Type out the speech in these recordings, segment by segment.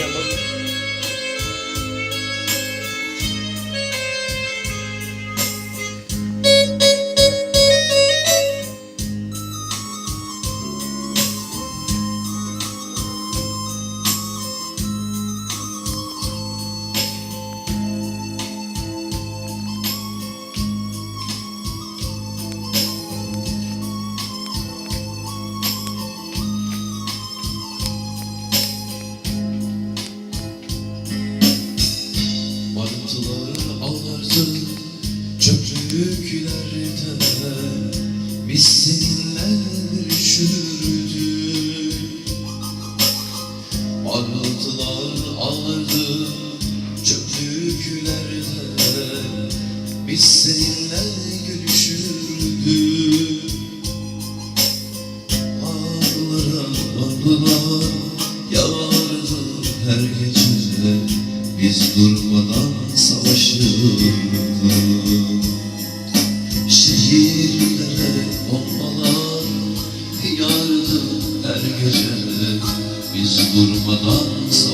numbers. Atları avlardın çöplüklerde Biz seninle üşürdük Atlar ağlardı çöplüklerde Biz seninle gülüşürdük. Ağlara ağlara yalan. Biz durmadan savaşırdık. Şehirlere bombalar yardı her gece. Biz durmadan savaşırdık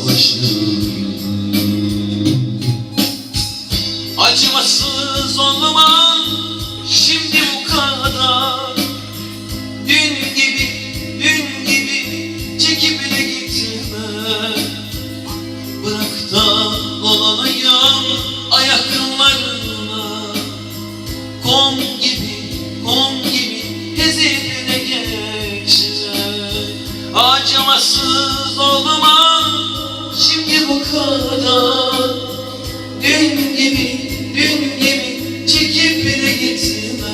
Bırak da dolanayım ayaklarına. Kom gibi, kom gibi hezimine geçsin Acımasız olma şimdi bu kadar. Dün gibi, dün gibi çekip bile gitme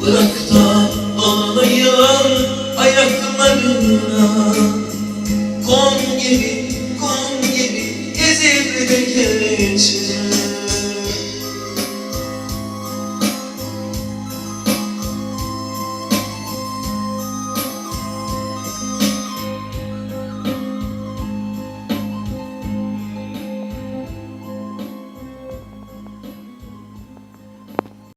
Bırak